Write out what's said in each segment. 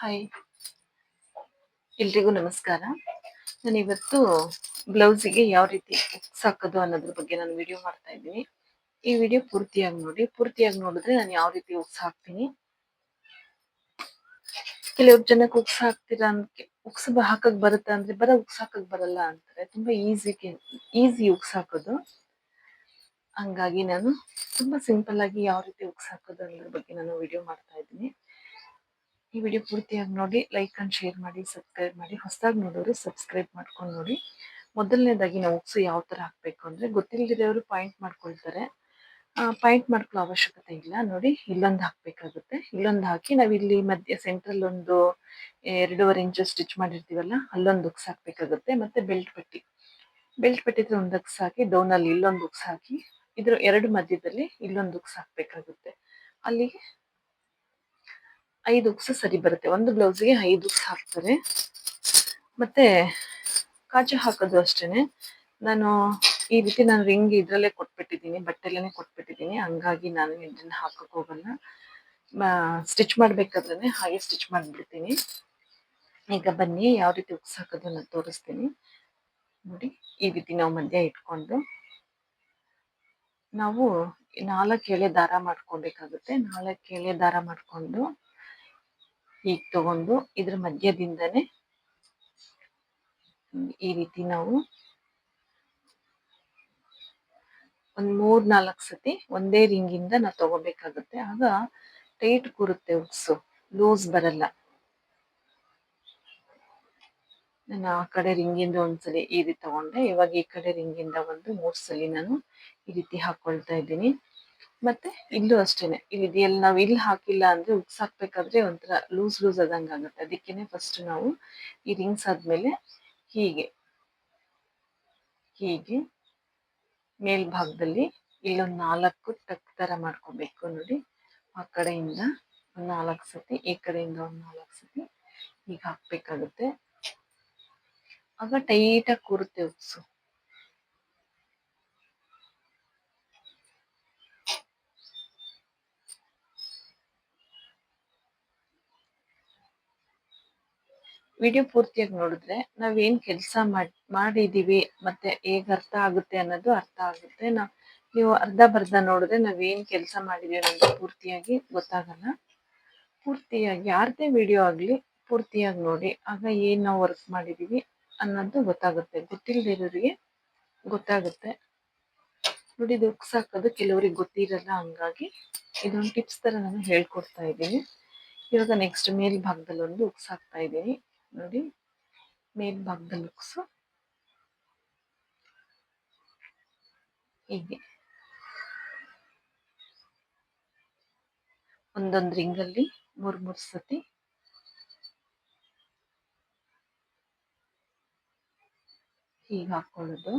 Hi. ಎಲ್ರಿಗೂ ನಮಸ್ಕಾರ. ನಾನು ಇವತ್ತು ಬ್ಲೌಸಿಗೆ ಯಾವ ರೀತಿ ಎಕ್ಸ್ ಹಾಕೋದು ಅನ್ನೋದ್ರ ಬಗ್ಗೆ ನಾನು ವಿಡಿಯೋ ಮಾಡ್ತಾ ಇದ್ದೀನಿ. ಈ ವಿಡಿಯೋ ಪೂರ್ತಿಯಾಗಿ ನೋಡಿ, ಪೂರ್ತಿಯಾಗಿ ನೋಡಿದ್ರೆ ನಾನು ಯಾವ ರೀತಿ ಉಕ್ಸ್ ಹಾಕ್ತೀನಿ. ಕೆಲವ್ರು ಜನಕ್ಕೆ ಉಕ್ಸ್ ಹಾಕ್ತೀರಾ ಅಂತ ಹುಕ್ಸ್ ಹಾಕಕ್ ಬರುತ್ತಾ ಅಂದ್ರೆ ಬರ ಉಕ್ಸ್ ಹಾಕಕ್ ಬರಲ್ಲ ಅಂತಾರೆ. ತುಂಬಾ ಈಸಿ ಈಸಿ ಉಕ್ಸ್ ಹಾಕೋದು. ಹಂಗಾಗಿ ನಾನು ತುಂಬಾ ಸಿಂಪಲ್ ಆಗಿ ಯಾವ ರೀತಿ ಉಕ್ಸ್ ಹಾಕೋದು ಅನ್ನೋದ್ರ ಬಗ್ಗೆ ನಾನು ವಿಡಿಯೋ ಮಾಡ್ತಾ ಇದ್ದೀನಿ. ಈ ವಿಡಿಯೋ ಪೂರ್ತಿಯಾಗಿ ನೋಡಿ ಲೈಕ್ ಅಂಡ್ ಶೇರ್ ಮಾಡಿ ಸಬ್ಸ್ಕ್ರೈಬ್ ಮಾಡಿ, ಹೊಸದಾಗಿ ನೋಡೋರು ಸಬ್ಸ್ಕ್ರೈಬ್ ಮಾಡ್ಕೊಂಡು ನೋಡಿ. ಮೊದಲನೇದಾಗಿ ನಾವು ಉಕ್ಸು ಯಾವ ತರ ಹಾಕಬೇಕು ಅಂದ್ರೆ ಗೊತ್ತಿಲ್ಲದಿರೋರು ಪಾಯಿಂಟ್ ಮಾಡ್ಕೊಳ್ತಾರೆ. ಪಾಯಿಂಟ್ ಮಾಡ್ಕೊಳ್ಳೋ ಅವಶ್ಯಕತೆ ಇಲ್ಲ. ನೋಡಿ, ಇಲ್ಲೊಂದು ಹಾಕಬೇಕಾಗುತ್ತೆ. ಇಲ್ಲೊಂದು ಹಾಕಿ ನಾವು ಇಲ್ಲಿ ಮಧ್ಯ ಸೆಂಟ್ರಲ್ ಒಂದು ಎರಡೂವರೆ ಇಂಚು ಸ್ಟಿಚ್ ಮಾಡಿರ್ತೀವಲ್ಲ, ಅಲ್ಲೊಂದು ಉಕ್ಸ್ ಹಾಕಬೇಕಾಗುತ್ತೆ. ಮತ್ತೆ ಬೆಲ್ಟ್ ಪಟ್ಟಿ. ಬೆಲ್ಟ್ ಪಟ್ಟಿ ಒಂದು ಉಕ್ಸ್ ಹಾಕಿ ಡೌನಲ್ಲಿ ಇಲ್ಲೊಂದು ಉಕ್ಸ್ ಹಾಕಿ, ಇದ್ರ ಎರಡು ಮಧ್ಯದಲ್ಲಿ ಇಲ್ಲೊಂದು ಉಕ್ಸ್ ಹಾಕಬೇಕಾಗುತ್ತೆ. ಅಲ್ಲಿಗೆ ಐದು ಉಕ್ಸ್ ಸರಿ ಬರುತ್ತೆ. ಒಂದು ಬ್ಲೌಸ್ಗೆ ಐದು ಉಕ್ಸ್ ಹಾಕ್ತಾರೆ. ಮತ್ತೆ ಕಾಜು ಹಾಕೋದು ಅಷ್ಟೇನೆ. ನಾನು ಈ ರೀತಿ ನಾನು ರಿಂಗ್ ಇದರಲ್ಲೇ ಕೊಟ್ಬಿಟ್ಟಿದ್ದೀನಿ ಬಟ್ಟೆಲ್ಲೇ ಕೊಟ್ಬಿಟ್ಟಿದ್ದೀನಿ. ಹಂಗಾಗಿ ನಾನು ಇದನ್ನ ಹಾಕಕ್ ಹೋಗಲ್ಲ. ಸ್ಟಿಚ್ ಮಾಡ್ಬೇಕಾದ್ರೆ ಹಾಗೆ ಸ್ಟಿಚ್ ಮಾಡಿಬಿಡ್ತೀನಿ. ಈಗ ಬನ್ನಿ, ಯಾವ ರೀತಿ ಉಕ್ಸ್ ನಾನು ತೋರಿಸ್ತೀನಿ. ನೋಡಿ, ಈ ರೀತಿ ನಾವು ಮಧ್ಯ ಇಟ್ಕೊಂಡು ನಾವು ನಾಲ್ಕು ಎಳೆ ದಾರ ಮಾಡ್ಕೊಬೇಕಾಗುತ್ತೆ. ನಾಲ್ಕು ಎಳೆ ದಾರ ಮಾಡ್ಕೊಂಡು ಹೀಗೆ ತಗೊಂಡು ಇದ್ರ ಮಧ್ಯದಿಂದನೇ ಈ ರೀತಿ ನಾವು ಒಂದ್ ಮೂರ್ ನಾಲ್ಕು ಸತಿ ಒಂದೇ ರಿಂಗಿಂದ ನಾವು ತಗೋಬೇಕಾಗುತ್ತೆ. ಆಗ ಟೈಟ್ ಕೂರುತ್ತೆ ಉಕ್ಸು ಲೂಸ್ ಬರಲ್ಲ. ನಾನು ಆ ಕಡೆ ರಿಂಗಿಂದ ಒಂದ್ಸಲಿ ಈ ರೀತಿ ತಗೊಂಡೆ. ಇವಾಗ ಈ ಕಡೆ ರಿಂಗಿಂದ ಒಂದು ಮೂರ್ ಸಲಿ ನಾನು ಈ ರೀತಿ ಹಾಕೊಳ್ತಾ ಇದ್ದೀನಿ. ಮತ್ತೆ ಇಲ್ಲೂ ಅಷ್ಟೇನೆ. ಇಲ್ಲಿ ಇದೆಯಲ್ಲಿ, ನಾವು ಇಲ್ಲಿ ಹಾಕಿಲ್ಲ ಅಂದ್ರೆ ಉಕ್ಸ್ ಹಾಕ್ಬೇಕಾದ್ರೆ ಒಂಥರ ಲೂಸ್ ಲೂಸ್ ಆದಂಗೆ ಆಗುತ್ತೆ. ಅದಕ್ಕೇನೆ ಫಸ್ಟ್ ನಾವು ಈ ರಿಂಗ್ಸ್ ಆದ್ಮೇಲೆ ಹೀಗೆ ಹೀಗೆ ಮೇಲ್ಭಾಗದಲ್ಲಿ ಇಲ್ಲೊಂದು ನಾಲ್ಕು ಟಕ್ ತರ ಮಾಡ್ಕೋಬೇಕು ನೋಡಿ. ಆ ಕಡೆಯಿಂದ ಒಂದ್ ನಾಲ್ಕು ಸತಿ, ಈ ಕಡೆಯಿಂದ ಒಂದ್ ನಾಲ್ಕು ಸತಿ ಹೀಗೆ ಹಾಕ್ಬೇಕಾಗುತ್ತೆ. ಆಗ ಟೈಟಾಗಿ ಕೂರುತ್ತೆ ಉಕ್ಸು ವಿಡಿಯೋ ಪೂರ್ತಿಯಾಗಿ ನೋಡಿದ್ರೆ ನಾವೇನ್ ಕೆಲಸ ಮಾಡಿದೀವಿ ಮತ್ತೆ ಹೇಗ್ ಅರ್ಥ ಆಗುತ್ತೆ ಅನ್ನೋದು ಅರ್ಥ ಆಗುತ್ತೆ. ನಾವ್ ನೀವು ಅರ್ಧ ಬರ್ಧ ನೋಡಿದ್ರೆ ನಾವೇನ್ ಕೆಲಸ ಮಾಡಿದೀವಿ ಅನ್ನೋದು ಪೂರ್ತಿಯಾಗಿ ಗೊತ್ತಾಗಲ್ಲ. ಪೂರ್ತಿಯಾಗಿ ಯಾರದೇ ವಿಡಿಯೋ ಆಗ್ಲಿ ಪೂರ್ತಿಯಾಗಿ ನೋಡಿ ಆಗ ಏನ್ ನಾವು ವರ್ಕ್ ಮಾಡಿದೀವಿ ಅನ್ನೋದು ಗೊತ್ತಾಗುತ್ತೆ. ಗೊತ್ತಿಲ್ಲದಿರೋರಿಗೆ ಗೊತ್ತಾಗುತ್ತೆ. ನೋಡಿ ಇದು ಸಾಕೋದು ಕೆಲವರಿಗೆ ಗೊತ್ತಿರಲ್ಲ ಹಂಗಾಗಿ ಇದೊಂದು ಟಿಪ್ಸ್ ತರ ನಾನು ಹೇಳ್ಕೊಡ್ತಾ ಇದ್ದೀನಿ. ಇವಾಗ ನೆಕ್ಸ್ಟ್ ಮೇಲ್ಭಾಗದಲ್ಲಿ ಒಂದು ಉಕ್ಸಾಕ್ತಾ ಇದ್ದೀನಿ. ನೋಡಿ ಮೇಲ್ಭಾಗದ ಲುಕ್ಸ್ ಹೀಗೆ. ಒಂದೊಂದು ರಿಂಗಲ್ಲಿ ಮೂರು ಮೂರು ಸತಿ. ಹೀಗೆ ಹಾಕೊಳ್ಳೋದು.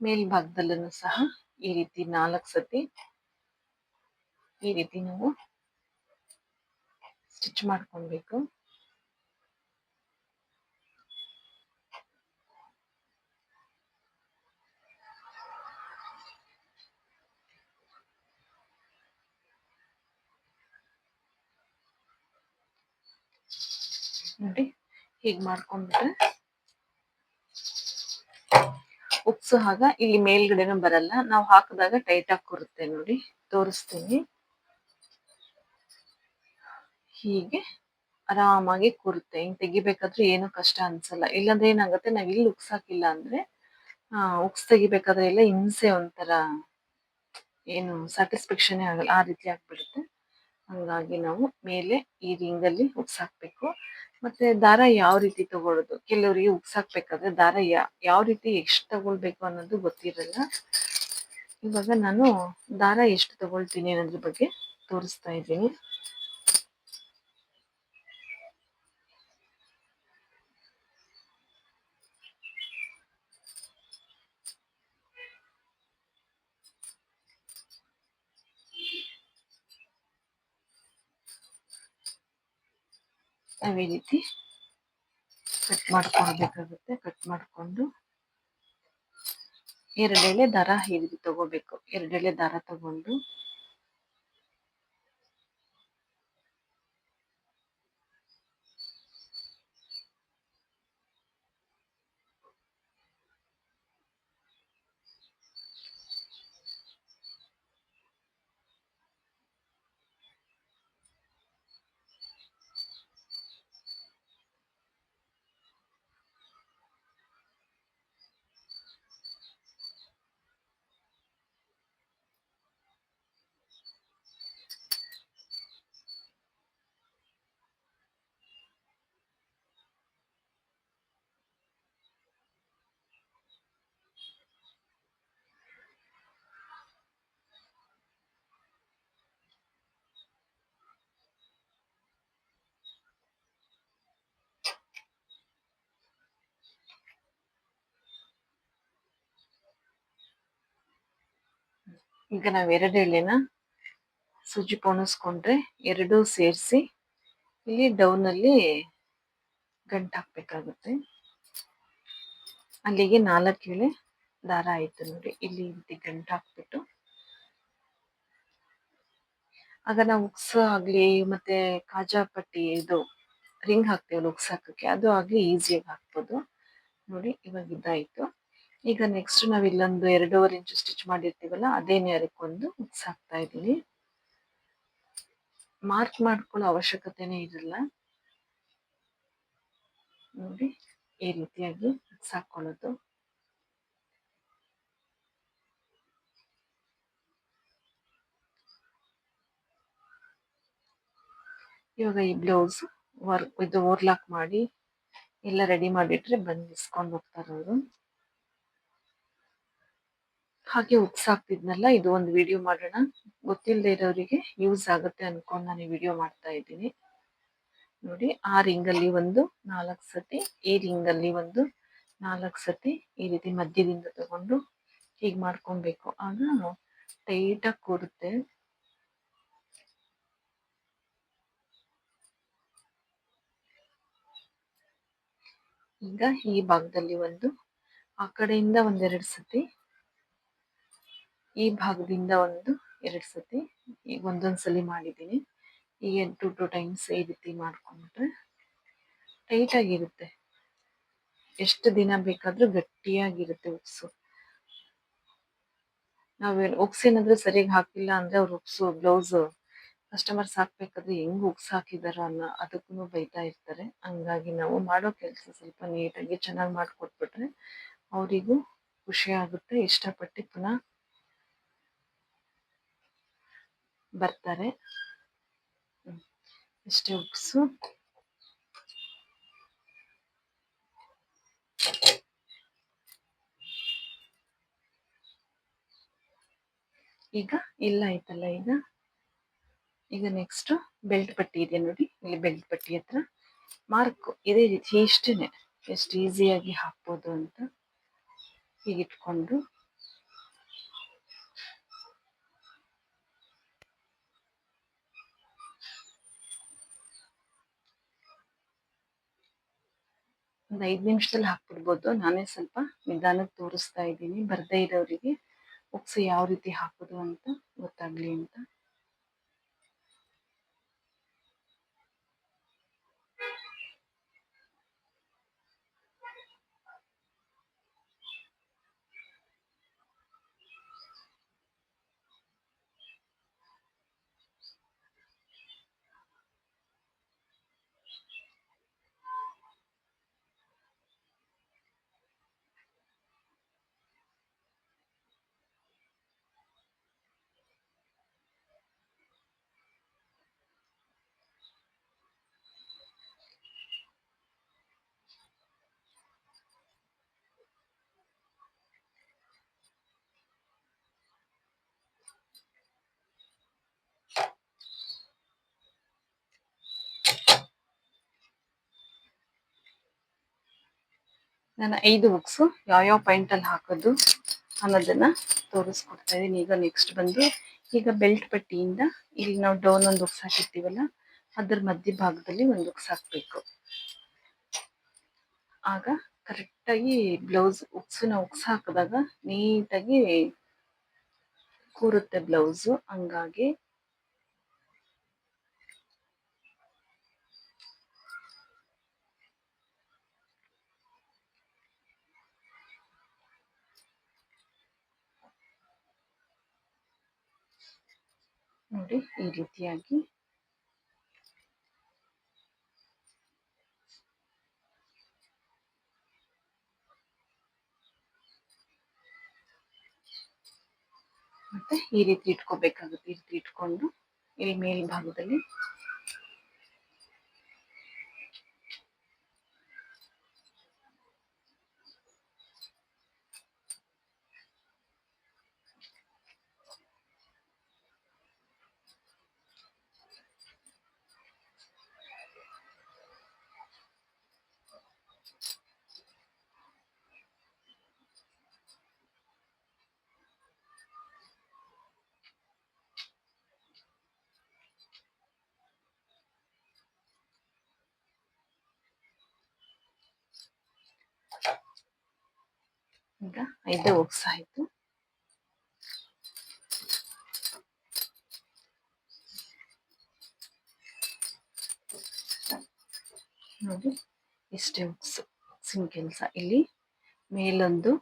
ಮೇಲ್ಭಾಗದಲ್ಲೂ ಸಹ ಈ ರೀತಿ ನಾಲ್ಕು ಸತಿ ಈ ರೀತಿ ನಾವು ಸ್ಟಿಚ್ ಮಾಡ್ಕೊಬೇಕು ನೋಡಿ ಹೀಗೆ ಮಾಡ್ಕೊಂಡ್ಬಿಟ್ರೆ ಉಕ್ಸು ಆಗ ಇಲ್ಲಿ ಮೇಲ್ಗಡೆನೂ ಬರಲ್ಲ. ನಾವು ಹಾಕಿದಾಗ ಟೈಟ್ ಆಗಿ ಕೂರುತ್ತೆ ನೋಡಿ. ತೋರಿಸ್ತೀನಿ. ಹೀಗೆ ಆರಾಮಾಗಿ ಕೂರುತ್ತೆ. ಹಿಂಗ್ ತೆಗಿಬೇಕಾದ್ರೆ ಏನು ಕಷ್ಟ ಅನ್ಸಲ್ಲ. ಇಲ್ಲಾಂದ್ರೆ ಏನಾಗುತ್ತೆ, ನಾವ್ ಇಲ್ಲಿ ಉಕ್ಸ್ ಹಾಕಿಲ್ಲ ಅಂದ್ರೆ, ಆ, ಉಕ್ಸ್ ತೆಗಿಬೇಕಾದ್ರೆ ಎಲ್ಲ ಹಿಂಸೆ ಒಂಥರ ಏನು ಸ್ಯಾಟಿಸ್ಫ್ಯಾಕ್ಷನ್ ಆಗಲ್ಲ. ಆ ರೀತಿ ಆಗ್ಬಿಡುತ್ತೆ. ಹಂಗಾಗಿ ನಾವು ಮೇಲೆ ಈ ರಿಂಗಲ್ಲಿ ಉಕ್ಸ್ ಹಾಕ್ಬೇಕು. ಮತ್ತೆ ದಾರ ಯಾವ ರೀತಿ ತಗೊಳ್ಳೋದು ಕೆಲವರಿಗೆ ಉಕ್ಸ್ ಹಾಕ್ಬೇಕಾದ್ರೆ ದಾರ ಯಾವ ರೀತಿ ಎಷ್ಟು ತಗೊಳ್ಬೇಕು ಅನ್ನೋದು ಗೊತ್ತಿರಲ್ಲ. ಇವಾಗ ನಾನು ದಾರ ಎಷ್ಟು ತಗೊಳ್ತೀನಿ ಅನ್ನೋದ್ರ ಬಗ್ಗೆ ತೋರಿಸ್ತಾ ಇದ್ದೀನಿ. ನಾವ್ ಈ ರೀತಿ ಕಟ್ ಮಾಡ್ಕೊಳ್ಬೇಕಾಗುತ್ತೆ ಕಟ್ ಮಾಡಿಕೊಂಡು ಎರಡೆಳೆ ದಾರ ಹಿಡಿದು ತಗೋಬೇಕು. ಎರಡೆಳೆ ದಾರ ತಗೊಂಡು ಈಗ ನಾವು ಎರಡು ಎಳೆನ ಸೂಜಿ ಪೋಣಿಸ್ಕೊಂಡ್ರೆ ಎರಡೂ ಸೇರಿಸಿ ಇಲ್ಲಿ ಡೌನ್ ಅಲ್ಲಿ ಗಂಟು ಹಾಕ್ಬೇಕಾಗುತ್ತೆ. ಅಲ್ಲಿಗೆ ನಾಲ್ಕು ಎಳೆ ದಾರ ಆಯಿತು ನೋಡಿ, ಇಲ್ಲಿ ರೀತಿ ಗಂಟು ಹಾಕ್ಬಿಟ್ಟು. ಆಗ ನಾವು ಉಕ್ಸ ಆಗಲಿ ಮತ್ತೆ ಕಾಜಾ ಪಟ್ಟಿ ಇದು ರಿಂಗ್ ಹಾಕ್ತೇವಲ್ಲ ಉಕ್ಸ್ ಹಾಕಕ್ಕೆ ಅದು ಆಗಲಿ ಈಸಿಯಾಗಿ ಹಾಕ್ಬೋದು. ನೋಡಿ ಇವಾಗ ಇದಾಯ್ತು. ಈಗ ನೆಕ್ಸ್ಟ್ ನಾವು ಇಲ್ಲೊಂದು ಎರಡೂವರೆ ಇಂಚು ಸ್ಟಿಚ್ ಮಾಡಿರ್ತೀವಲ್ಲ, ಅದೇ ನೇರಕ್ಕೊಂದು ಮಿಕ್ಸ್ ಹಾಕ್ತಾ ಇದೀನಿ ಮಾರ್ಕ್ ಮಾಡ್ಕೊಳ್ಳೋ ಅವಶ್ಯಕತೆನೇ ಇರಲ್ಲ. ನೋಡಿ, ಈ ರೀತಿಯಾಗಿ ಮಿಕ್ಸ್ ಹಾಕೊಳ್ಳೋದು. ಇವಾಗ ಈ ಬ್ಲೌಸ್ ವರ್ಕ್ ಇದು ಓರ್ಲಾಕ್ ಮಾಡಿ, ಎಲ್ಲ ರೆಡಿ ಮಾಡಿಟ್ರೆ ಬಂದು ಇಸ್ಕೊಂಡು ಹೋಗ್ತಾರೆ ಹಾಗೆ ಉಕ್ಸ್ ಹಾಕ್ತಿದ್ನಲ್ಲ ಇದು ಒಂದು ವಿಡಿಯೋ ಮಾಡೋಣ. ಗೊತ್ತಿಲ್ಲದೆ ಇರೋರಿಗೆ ಯೂಸ್ ಆಗುತ್ತೆ ಅನ್ಕೊಂಡು ನಾನು ವಿಡಿಯೋ ಮಾಡ್ತಾ ಇದ್ದೀನಿ. ನೋಡಿ, ಆ ರಿಂಗ್ ಅಲ್ಲಿ ಒಂದು ನಾಲ್ಕು ಸತಿ, ಈ ರಿಂಗ್ ಅಲ್ಲಿ ಒಂದು ನಾಲ್ಕು ಸತಿ ಈ ರೀತಿ ಮಧ್ಯದಿಂದ ತಗೊಂಡು ಹೀಗೆ ಮಾಡ್ಕೊಬೇಕು. ಆಗ ಟೈಟ್ ಆಗಿ ಕೂರುತ್ತೆ. ಈಗ ಈ ಭಾಗದಲ್ಲಿ ಒಂದು, ಆ ಕಡೆಯಿಂದ ಒಂದೆರಡು ಸತಿ ಈ ಭಾಗದಿಂದ ಒಂದು ಎರಡು ಸತಿ ಈಗ ಒಂದೊಂದ್ ಸಲಿ ಮಾಡಿದ್ದೀನಿ. ಈಗ ಟು ಟು ಟೈಮ್ಸ್ ಈ ರೀತಿ ಮಾಡ್ಕೊಂಡ್ರೆ ಟೈಟ್ ಆಗಿರುತ್ತೆ. ಎಷ್ಟು ದಿನ ಬೇಕಾದರೂ ಗಟ್ಟಿಯಾಗಿರುತ್ತೆ ಉಪ್ಸು. ನಾವೇನು ಏನಾದರೂ ಸರಿಯಾಗಿ ಹಾಕಿಲ್ಲ ಅಂದ್ರೆ ಅವ್ರು ಉಪ್ಸು, ಬ್ಲೌಸ್ ಕಸ್ಟಮರ್ಸ್ ಹಾಕ್ಬೇಕಾದ್ರೆ ಹೆಂಗ್ ಉಕ್ಸ್ ಹಾಕಿದಾರೋ ಅನ್ನೋ ಅದಕ್ಕೂ ಬೈತಾ ಇರ್ತಾರೆ. ಹಂಗಾಗಿ ನಾವು ಮಾಡೋ ಕೆಲಸ ಸ್ವಲ್ಪ ನೀಟಾಗಿ ಚೆನ್ನಾಗಿ ಮಾಡಿಕೊಟ್ಬಿಟ್ರೆ ಅವರಿಗೂ ಖುಷಿ ಆಗುತ್ತೆ. ಇಷ್ಟಪಟ್ಟು ಪುನಃ ಬರ್ತಾರೆ. ಇಷ್ಟೇ ಉಕ್ಸು ಈಗ ಇಲ್ಲ ಆಯ್ತಲ್ಲ ಈಗ? ಈಗ ನೆಕ್ಸ್ಟ್ ಬೆಲ್ಟ್ ಪಟ್ಟಿ ಇದೆ ನೋಡಿ. ಇಲ್ಲಿ ಬೆಲ್ಟ್ ಪಟ್ಟಿ ಹತ್ರ. ಮಾರ್ಕ್ ಇದೇ ರೀತಿ ಇಷ್ಟೇನೆ. ಎಷ್ಟು ಈಸಿಯಾಗಿ ಹಾಕ್ಬೋದು ಅಂತ ಹೀಗೆ ಒಂದು ಐದು ನಿಮಿಷದಲ್ಲಿ ಹಾಕ್ಬಿಡ್ಬೋದು. ನಾನೇ ಸ್ವಲ್ಪ ನಿಧಾನಕ್ಕೆ ತೋರಿಸ್ತಾ ಇದ್ದೀನಿ. ಬರ್ದೇ ಇರೋರಿಗೆ ಉಪ್ಸು ಯಾವ ರೀತಿ ಹಾಕೋದು ಅಂತ ಗೊತ್ತಾಗ್ಲಿ ಅಂತ. ನಾನು ಐದು ಬುಕ್ಸು ಯಾವ್ಯಾವ ಪಾಯಿಂಟ್ ಅಲ್ಲಿ ಹಾಕೋದು ಅನ್ನೋದನ್ನ ತೋರಿಸ್ಕೊಡ್ತಾ ಇದ್ದೀನಿ ಈಗ ನೆಕ್ಸ್ಟ್ ಬಂದು ಈಗ ಬೆಲ್ಟ್ ಪಟ್ಟಿಯಿಂದ ಇಲ್ಲಿ ನಾವು ಡೌನ್ ಒಂದು ಬುಕ್ಸ್ ಹಾಕಿರ್ತೀವಲ್ಲ, ಅದ್ರ ಮಧ್ಯ ಭಾಗದಲ್ಲಿ ಒಂದು ಬುಕ್ಸ್ ಹಾಕಬೇಕು. ಆಗ ಕರೆಕ್ಟಾಗಿ ಬ್ಲೌಸ್ ಉಕ್ಸನ್ನ ಉಕ್ಸ್ ಹಾಕಿದಾಗ ನೀಟಾಗಿ ಕೂರುತ್ತೆ ಬ್ಲೌಸು ಹಂಗಾಗಿ ನೋಡಿ ಈ ರೀತಿಯಾಗಿ. ಮತ್ತೆ ಈ ರೀತಿ ಇಟ್ಕೋಬೇಕಾಗುತ್ತೆ. ಈ ರೀತಿ ಇಟ್ಕೊಂಡು ಇಲ್ಲಿ ಮೇಲ್ಭಾಗದಲ್ಲಿ ಈಗ ಐದೇ ಉಕ್ಸ್ ಆಯ್ತು ನೋಡಿ ಇಷ್ಟೇ ಉಕ್ಸ್ ಉಕ್ಸಿನ ಕೆಲಸ. ಇಲ್ಲಿ ಮೇಲೊಂದು,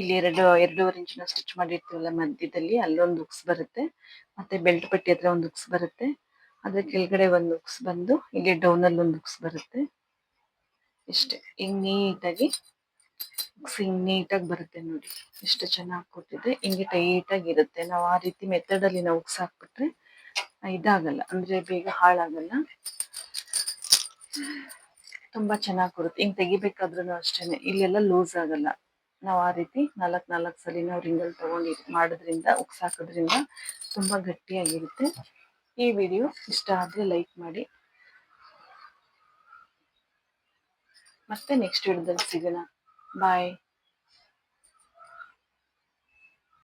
ಇಲ್ಲಿ ಎರಡು, ಎರಡೂವರೆ ಇಂಚಿನ ಸ್ಟಿಚ್ ಮಾಡಿರ್ತೀವಲ್ಲ ಮಧ್ಯದಲ್ಲಿ, ಅಲ್ಲೊಂದು ಉಕ್ಸ್ ಬರುತ್ತೆ. ಮತ್ತೆ ಬೆಲ್ಟ್ ಪಟ್ಟಿ ಹತ್ರ ಒಂದು ಉಕ್ಸ್ ಬರುತ್ತೆ. ಅದ್ರ ಕೆಳಗಡೆ ಒಂದು ಉಕ್ಸ್ ಬಂದು, ಇಲ್ಲಿ ಡೌನಲ್ಲಿ ಒಂದು ಉಕ್ಸ್ ಬರುತ್ತೆ. ಇಷ್ಟೇ ಹಿಂಗ್ ನೀಟಾಗಿ ಉಕ್ಸ್ ನೀಟ್ ನೀಟಾಗಿ ಬರುತ್ತೆ ನೋಡಿ. ಎಷ್ಟು ಚೆನ್ನಾಗಿ ಕೊಟ್ಟಿದ್ರೆ ಹಿಂಗೆ ಟೈಟಾಗಿ ಇರುತ್ತೆ. ನಾವು ಆ ರೀತಿ ಮೆಥಡ್ ಅಲ್ಲಿ ನಾವು ಉಕ್ಸ್ ಹಾಕ್ಬಿಟ್ರೆ ಇದಾಗಲ್ಲ. ಅಂದ್ರೆ ಬೇಗ ಹಾಳಾಗಲ್ಲ. ತುಂಬಾ ಚೆನ್ನಾಗಿ ಕೊಡುತ್ತೆ. ಹಿಂಗೆ ತೆಗಿಬೇಕಾದ್ರೂ ಅಷ್ಟೇನೆ. ಇಲ್ಲೆಲ್ಲ ಲೂಸ್ ಆಗಲ್ಲ. ನಾವು ಆ ರೀತಿ ನಾಲ್ಕ್ ನಾಲ್ಕು ಸಲ ನಾವು ರಿಂಗಲ್ ತಗೊಂಡಿ ಮಾಡೋದ್ರಿಂದ, ಉಕ್ಸ್ ಹಾಕೋದ್ರಿಂದ ತುಂಬಾ ಗಟ್ಟಿಯಾಗಿರುತ್ತೆ. ಈ ವಿಡಿಯೋ ಇಷ್ಟ ಆದ್ರೆ ಲೈಕ್ ಮಾಡಿ. ಮತ್ತೆ ನೆಕ್ಸ್ಟ್ ವಿಡಿಯೋದಲ್ಲಿ ಸಿಗೋಣ. Bye.